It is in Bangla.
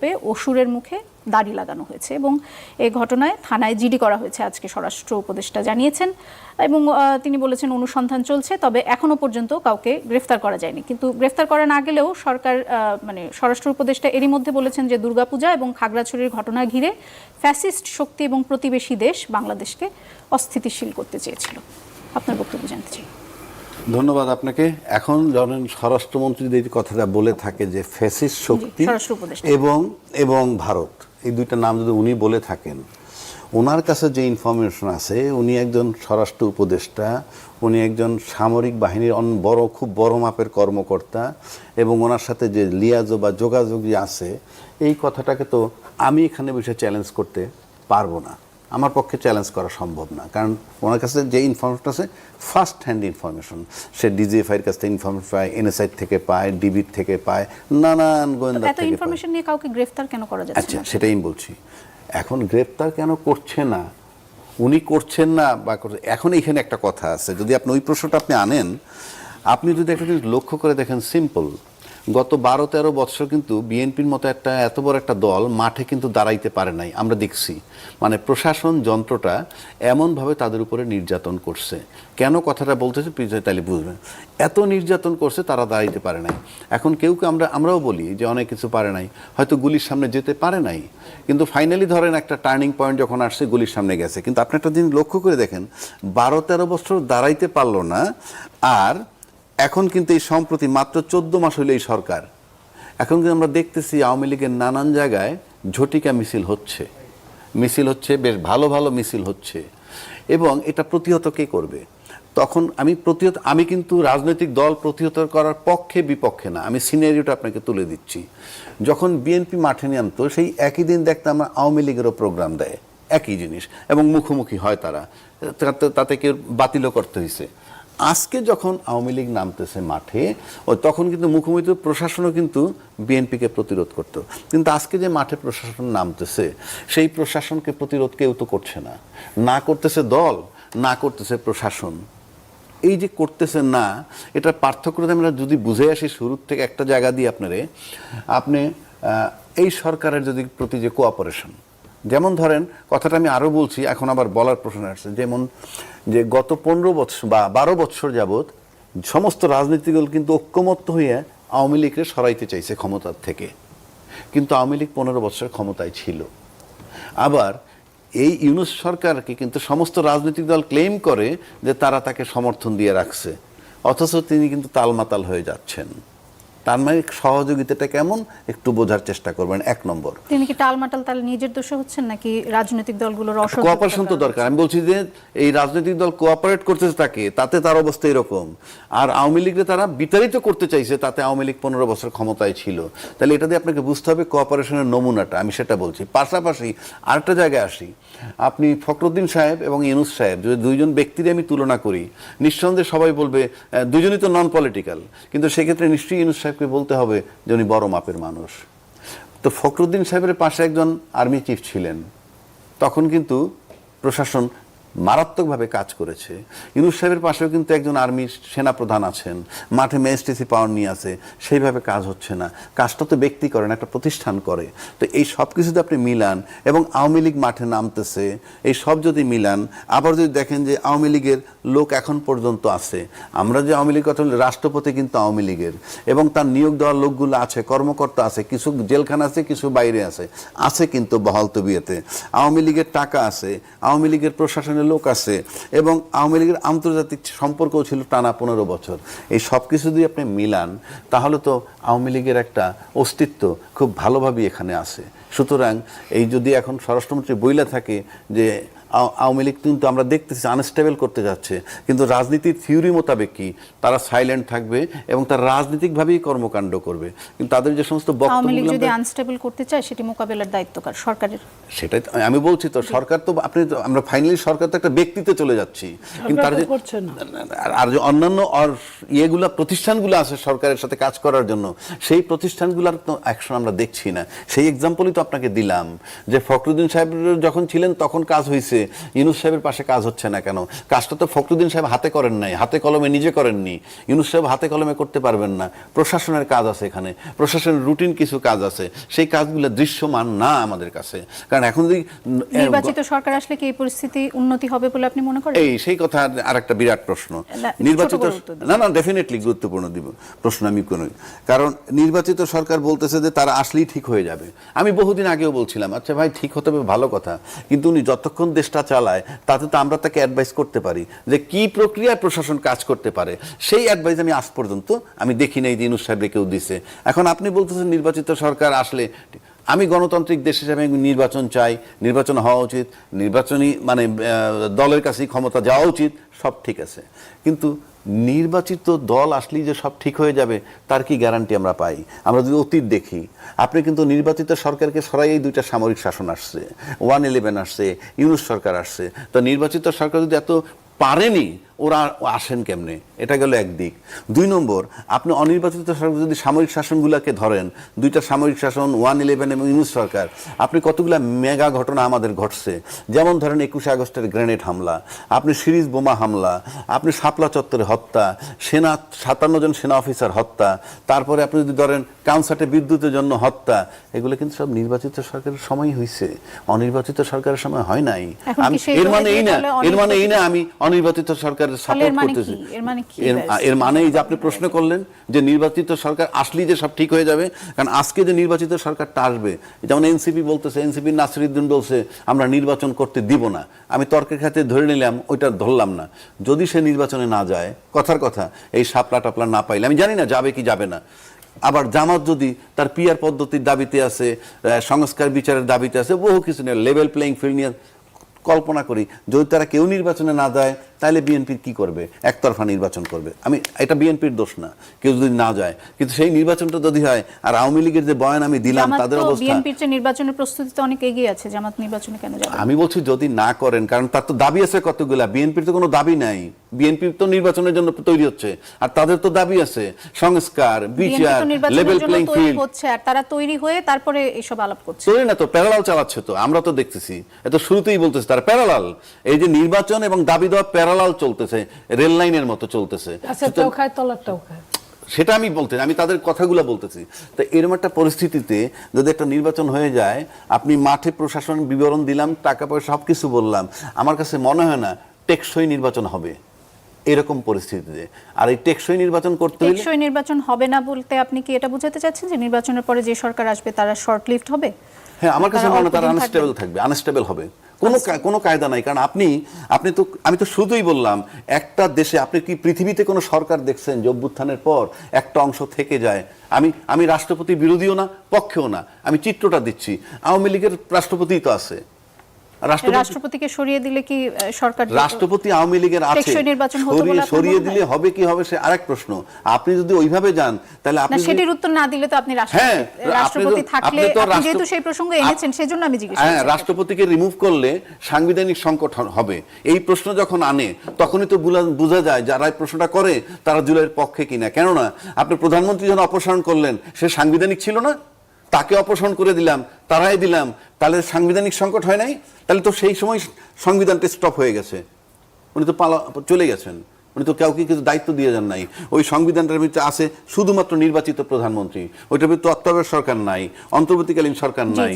পেয়ে অসুরের মুখে দাড়ি লাগানো হয়েছে এবং এই ঘটনায় থানায় জিডি করা হয়েছে আজকে স্বরাষ্ট্র উপদেষ্টা জানিয়েছেন এবং তিনি বলেছেন অনুসন্ধান চলছে, তবে এখনও পর্যন্ত কাউকে গ্রেফতার করা যায়নি। কিন্তু গ্রেফতার করা না গেলেও সরকার মানে স্বরাষ্ট্র উপদেষ্টা এরই মধ্যে বলেছেন যে দুর্গাপূজা এবং খাগড়াছড়ির ঘটনা ঘিরে ফ্যাসিস্ট শক্তি এবং প্রতিবেশী দেশ বাংলাদেশকে অস্থিতিশীল করতে চেয়েছিল। আপনার বক্তব্য জানতে চাই। ধন্যবাদ আপনাকে। এখন ধরেন স্বরাষ্ট্রমন্ত্রী যে কথাটা বলে থাকে যে ফ্যাসিস্ট শক্তি এবং এবং ভারত এই দুইটা নাম যদি উনি বলে থাকেন ওনার কাছে যে ইনফরমেশন আছে উনি একজন স্বরাষ্ট্র উপদেষ্টা উনি একজন সামরিক বাহিনীর অন বড় খুব বড় মাপের কর্মকর্তা এবং ওনার সাথে যে লিয়াজো বা যোগাযোগই আছে এই কথাটাকে তো আমি এখানে বসে চ্যালেঞ্জ করতে পারব না। আমার পক্ষে চ্যালেঞ্জ করা সম্ভব না। কারণ ওনার কাছে যে ইনফরমেশন আছে ফার্স্ট হ্যান্ড ইনফরমেশন সে ডিজিএফআইয়ের কাছ থেকে ইনফরমেশন পায় এনএসআই থেকে পায় ডিবির থেকে পায় নানান গোয়েন্দা এত থেকে ইনফরমেশন নিয়ে কাউকে গ্রেফতার কেন করা যাচ্ছে আচ্ছা সেটাই আমি বলছি। এখন গ্রেফতার কেন করছে না? উনি করছেন না বা এখন এখানে একটা কথা আছে। যদি আপনি ওই প্রশ্নটা আপনি আনেন আপনি যদি একটা জিনিস লক্ষ্য করে দেখেন সিম্পল গত বারো তেরো বছর কিন্তু বিএনপির মতো একটা এত বড় একটা দল মাঠে কিন্তু দাঁড়াইতে পারে নাই। আমরা দেখছি। মানে প্রশাসন যন্ত্রটা এমনভাবে তাদের উপরে নির্যাতন করছে। কেন কথাটা বলতেছে পিছিয়ে তাহলে বুঝবেন। এত নির্যাতন করছে তারা দাঁড়াইতে পারে নাই। এখন কেউ কেউ আমরা, আমরাও বলি যে অনেক কিছু পারে নাই। হয়তো গুলির সামনে যেতে পারে নাই। কিন্তু ফাইনালি ধরেন একটা টার্নিং পয়েন্ট যখন আসছে, গুলির সামনে গেছে। কিন্তু আপনি একটা দিন লক্ষ্য করে দেখেন বারো তেরো বছর দাঁড়াইতে পারল না। আর এখন কিন্তু এই সম্প্রতি মাত্র চোদ্দ মাস হইল এই সরকার। এখন কিন্তু আমরা দেখতেছি আওয়ামী লীগের নানান জায়গায় ঝটিকা মিছিল হচ্ছে। মিছিল হচ্ছে, বেশ ভালো ভালো মিছিল হচ্ছে। এবং এটা প্রতিহত কে করবে? তখন আমি প্রতিহত, আমি কিন্তু রাজনৈতিক দল প্রতিহত করার পক্ষে বিপক্ষে না। আমি সিনারিওটা আপনাকে তুলে দিচ্ছি। যখন বিএনপি মাঠে নিয়ে আনতো, সেই একই দিন দেখতাম আমরা আওয়ামী লীগেরও প্রোগ্রাম দেয়। একই জিনিস। এবং মুখোমুখি হয় তারা। তাতে কেউ বাতিলও করতে হয়েছে আজকে যখন আওয়ামী লীগ নামতেছে মাঠে, ও তখন কিন্তু মুখোমুখি প্রশাসনও কিন্তু বিএনপিকে প্রতিরোধ করতো। কিন্তু আজকে যে মাঠে প্রশাসন নামতেছে, সেই প্রশাসনকে প্রতিরোধ কেউ তো করছে না। না করতেছে দল, না করতেছে প্রশাসন। এই যে করতেছে না, এটার পার্থক্যটা আমরা যদি বুঝে আসি, শুরুর থেকে একটা জায়গা দিয়ে আপনারে, আপনি এই সরকারের যদি প্রতি যে কোঅপারেশন যেমন ধরেন, কথাটা আমি আরও বলছি, এখন আবার বলার প্রশ্ন আসছে। যেমন যে গত পনেরো বছর বা বারো বছর যাবৎ সমস্ত রাজনীতিক দল কিন্তু ঐক্যমত্য হয়ে আওয়ামী লীগকে সরাইতে চাইছে ক্ষমতার থেকে। কিন্তু আওয়ামী লীগ পনেরো বছর ক্ষমতায় ছিল। আবার এই ইউনুস সরকারকে কিন্তু সমস্ত রাজনৈতিক দল ক্লেম করে যে তারা তাকে সমর্থন দিয়ে রাখছে। অথচ তিনি কিন্তু তালমাতাল হয়ে যাচ্ছেন। তার মানে সহযোগিতাটা কেমন? একটু বোঝার চেষ্টা করবেন। এক নম্বর। তিনি কি টালমাটাল তাহলে নিজের দোষে হচ্ছেন নাকি রাজনৈতিক দলগুলোর কোঅপারেশন তো দরকার। আমি বলছি যে এই রাজনৈতিক দল কোঅপারেট করতেছে তাকে তাতে তার অবস্থা এরকম। আর আওয়ামী লীগকে তারা বিতাড়িত করতে চাইছে তাতে আওয়ামী লীগ পনেরো বছর ক্ষমতায় ছিল। তাহলে এটা দিয়ে আপনাকে বুঝতে হবে কোঅপারেশনের নমুনাটা আমি সেটা বলছি। পাশাপাশি আরেকটা জায়গায় আসি। আপনি ফখরুদ্দিন সাহেব এবং ইউনুস সাহেব যদি দুইজন ব্যক্তির আমি তুলনা করি নিঃসন্দেহে সবাই বলবে দুজনই তো নন পলিটিক্যাল কিন্তু সেক্ষেত্রে নিশ্চয়ই ইউনুস সাহেবকে বলতে হবে যে উনি বড় মাপের মানুষ। তো ফখরুদ্দিন সাহেবের পাশে একজন আর্মি চিফ ছিলেন। তখন কিন্তু প্রশাসন মারাত্মকভাবে কাজ করেছে। ইউনুস সাহেবের পাশেও কিন্তু একজন আর্মি সেনাপ্রধান আছেন। মাঠে ম্যাজিস্ট্রেসি পাওয়ার নিয়ে আছে, সেইভাবে কাজ হচ্ছে না। কাজটা তো ব্যক্তি করেন একটা প্রতিষ্ঠান করে। তো এই সব কিছুতে আপনি মিলান এবং আওয়ামী লীগ মাঠে নামতেছে, এই সব যদি মিলান, আবার যদি দেখেন যে আওয়ামী লীগের লোক এখন পর্যন্ত আছে। আমরা যে আওয়ামী লীগ কথা রাষ্ট্রপতি কিন্তু আওয়ামী লীগের। এবং তার নিয়োগ দেওয়ার লোকগুলো আছে, কর্মকর্তা আছে, কিছু জেলখানা আছে, কিছু বাইরে আছে। আছে কিন্তু বহাল তবিয়েতে। আওয়ামী লীগের টাকা আছে, আওয়ামী লীগের প্রশাসনের লোক আছে এবং আওয়ামী লীগের আন্তর্জাতিক সম্পর্কও ছিল টানা পনেরো বছর। এই সব কিছু যদি আপনি মিলান, তাহলে তো আওয়ামী লীগের একটা অস্তিত্ব খুব ভালোভাবেই এখানে আছে। সুতরাং এই যদি এখন স্বরাষ্ট্রমন্ত্রী বইলা থাকে যে আওয়ামী লীগ কিন্তু আমরা দেখতেছি আনস্টেবল করতে যাচ্ছে। কিন্তু রাজনীতির থিওরি মোতাবেক কি? তারা সাইলেন্ট থাকবে এবং তারা রাজনৈতিকভাবেই কর্মকাণ্ড করবে। কিন্তু তাদের যে সমস্ত আওয়ামী লীগ বক্তব্য যদি আনস্টেবল করতে চায় সেটি মোকাবেলার দায়িত্ব কার? সরকারের? সেটাই আমি বলছি তো সরকার তো আপনি আমরা ফাইনালি সরকার তো একটা ব্যক্তিতে চলে যাচ্ছি। কিন্তু তার যে আর যে অন্যান্য আর ইয়েগুলা প্রতিষ্ঠানগুলো আছে সরকারের সাথে কাজ করার জন্য সেই প্রতিষ্ঠানগুলোর তো অ্যাকশন আমরা দেখছি না। সেই এক্সাম্পলই তো আপনাকে দিলাম যে ফখরুদ্দিন সাহেব যখন ছিলেন তখন কাজ হয়েছে হয়েছে ইউনুস সাহেবের পাশে কাজ হচ্ছে না কেন? কাজটা তো ফখরুদ্দিন সাহেব হাতে করেন নাই হাতে কলমে নিজে করেননি। ইউনুস সাহেব হাতে কলমে করতে পারবেন না। প্রশাসনের কাজ আছে এখানে প্রশাসনের রুটিন কিছু কাজ আছে। সেই কাজগুলো দৃশ্যমান না আমাদের কাছে। কারণ এখন যদি নির্বাচিত সরকার আসলে কি এই পরিস্থিতি উন্নতি হবে বলে আপনি মনে করেন? এই সেই কথা আর একটা বিরাট প্রশ্ন। নির্বাচিত। না না ডেফিনেটলি গুরুত্বপূর্ণ দিব। প্রশ্ন আমি কোন কারণ নির্বাচিত সরকার বলতেছে যে তারা আসলেই ঠিক হয়ে যাবে। আমি বহুদিন আগেও বলছিলাম আচ্ছা ভাই ঠিক হতে হবে ভালো কথা। কিন্তু উনি যতক্ষণ দেশটা চালায়, তাতে তো আমরা তাকে অ্যাডভাইস করতে পারি যে কি প্রক্রিয়ায় প্রশাসন কাজ করতে পারে। সেই অ্যাডভাইস আমি আজ পর্যন্ত আমি দেখি না এই দিন সাহেবরে কেউ দিছে। এখন আপনি বলতেছেন নির্বাচিত সরকার আসলে আমি গণতান্ত্রিক দেশ হিসাবে নির্বাচন চাই, নির্বাচন হওয়া উচিত, নির্বাচনী মানে দলের কাছেই ক্ষমতা যাওয়া উচিত, সব ঠিক আছে। কিন্তু নির্বাচিত দল আসলেই যে সব ঠিক হয়ে যাবে, তার কি গ্যারান্টি আমরা পাই? আমরা যদি অতীত দেখি, আপনি কিন্তু নির্বাচিত সরকারকে সরাই এই দুইটা সামরিক শাসন আসছে, ওয়ান ইলেভেন আসছে, ইউনুস সরকার আসছে। তো নির্বাচিত সরকার যদি এত পারেনি ওরা আসেন কেমনে? এটা গেল একদিক দুই নম্বর আপনি অনির্বাচিত সরকার যদি সামরিক শাসনগুলোকে ধরেন দুইটা সামরিক শাসন ওয়ান ইলেভেন এবং ইউনুস সরকার আপনি কতগুলা মেগা ঘটনা আমাদের ঘটছে? যেমন ধরেন একুশে আগস্টের গ্রেনেড হামলা আপনি সিরিজ বোমা হামলা আপনি শাপলা চত্বরে হত্যা সেনা সাতান্ন জন সেনা অফিসার হত্যা তারপরে আপনি যদি ধরেন কাউন্সাটে বিদ্যুতের জন্য হত্যা এগুলো কিন্তু সব নির্বাচিত সরকারের সময় হয়েছে অনির্বাচিত সরকারের সময় হয় নাই। সেই এর মানে এই না এর মানে এই না আমি অনির্বাচিত সরকারের সাপোর্ট এর মানে এর মানে এই যে আপনি প্রশ্ন করলেন যে নির্বাচিত সরকার আসলেই যে সব ঠিক হয়ে যাবে কারণ আজকে যে নির্বাচিত সরকারটা আসবে যেমন এনসিপি বলতেছে এনসিপি নাসিরুদ্দিন বলছে আমরা নির্বাচন করতে দিব না। আমি তর্কের খাতে ধরে নিলাম ওইটা ধরলাম না। যদি সে নির্বাচনে না যায় কথার কথা এই সাপলা টাপলা না পাইলে আমি জানি না যাবে কি যাবে না। আবার জামাত যদি তার পিয়ার পদ্ধতির দাবিতে আছে সংস্কার বিচারের দাবিতে আছে বহু কিছু নিয়ে লেভেল প্লেইং ফিল্ড নিয়ে কল্পনা করি যদি তারা কেউ নির্বাচনে না যায় তাহলে বিএনপির কি করবে? একতরফা নির্বাচন করবে। আমি এটা বিএনপির দোষ না। কেউ যদি না যায় কিন্তু সেই নির্বাচনটা যদি হয় আর আওয়ামী লীগের যে বয়ান আমি দিলাম তাদের অবস্থা বিএনপির যে নির্বাচনের প্রস্তুতিতে অনেক এগিয়ে আছে। জামাত নির্বাচনে কেন যাবে? আমি বলছি যদি না করেন কারণ তার তো দাবি আছে কতগুলা। বিএনপির তো কোনো দাবি নাই। বিএনপি তো নির্বাচনের জন্য তৈরি হচ্ছে আর তাদের তো দাবি আছে। সংস্কার বিচার লেভেল প্লেইং ফিল্ড হচ্ছে আর তারা তৈরি হয়ে তারপরে এসব আলাপ করছে। তৈরি না তো প্যারালাল চালাচ্ছে তো। আমরা তো দেখতেছি। এত শুরুতেই বলতেছে তারা প্যারালাল এই যে নির্বাচন এবং দাবি দেওয়া প্যারালাল চলতেছে রেল লাইনের মতো চলতেছে। খায় সেটা আমি বলতে আমি তাদের কথাগুলো বলতেছি। তো এরকম একটা পরিস্থিতিতে যদি একটা নির্বাচন হয়ে যায় আপনি মাঠে প্রশাসন বিবরণ দিলাম টাকা পয়সা সব কিছু বললাম আমার কাছে মনে হয় না টেকসই নির্বাচন হবে এরকম পরিস্থিতিতে। আর এই টেকসই নির্বাচন করতে হলে টেকসই নির্বাচন হবে না বলতে আপনি কি এটা বোঝাতে চাচ্ছেন যে নির্বাচনের পরে যে সরকার আসবে তারা শর্ট লিফট হবে? হ্যাঁ আমার কাছে মনে হয় তারা আনস্টেবল থাকবে। আনস্টেবল হবে। কোনো কোনো কায়দা নাই। কারণ আপনি আপনি তো আমি তো শুধুই বললাম একটা দেশে আপনি কি পৃথিবীতে কোনো সরকার দেখছেন যে অভ্যুত্থানের পর একটা অংশ থেকে যায়? আমি আমি রাষ্ট্রপতি বিরোধীও না পক্ষেও না। আমি চিত্রটা দিচ্ছি। আওয়ামী লীগের রাষ্ট্রপতিই তো আছে। রাষ্ট্রপতিকে সরিয়ে দিলে কি সরকার রাষ্ট্রপতি আওয়ামী লীগের আছে। সরিয়ে দিলে হবে কি হবে সে আরেক প্রশ্ন। আপনি যদি ওইভাবে যান তাহলে আপনি সেটির উত্তর না দিলে তো আপনি রাষ্ট্রপতি হ্যাঁ, থাকলে আপনি যেহেতু সেই প্রসঙ্গ এনেছেন সেজন্য আমি জিজ্ঞেস হ্যাঁ রাষ্ট্রপতিকে রিমুভ করলে সাংবিধানিক সংকট হবে। এই প্রশ্ন যখন আনে তখনই তো বোঝা যায় যারা এই প্রশ্নটা করে তারা জুলাইয়ের পক্ষে কিনা। কেননা আপনি প্রধানমন্ত্রী যখন অপসারণ করলেন সে সাংবিধানিক ছিল না? তাকে অপসারণ করে দিলাম তারাই দিলাম তাহলে সাংবিধানিক সংকট হয় নাই? তাহলে তো সেই সময় সংবিধানটা স্টপ হয়ে গেছে। উনি তো পালা চলে গেছেন। উনি তো কাউকে কিছু দায়িত্ব দিয়ে যান নাই। ওই সংবিধানটার ভিতরে আছে শুধুমাত্র নির্বাচিত প্রধানমন্ত্রী। ওইটার ভিতরে তত্ত্বাবধায়ক সরকার নাই অন্তর্বর্তীকালীন সরকার নাই।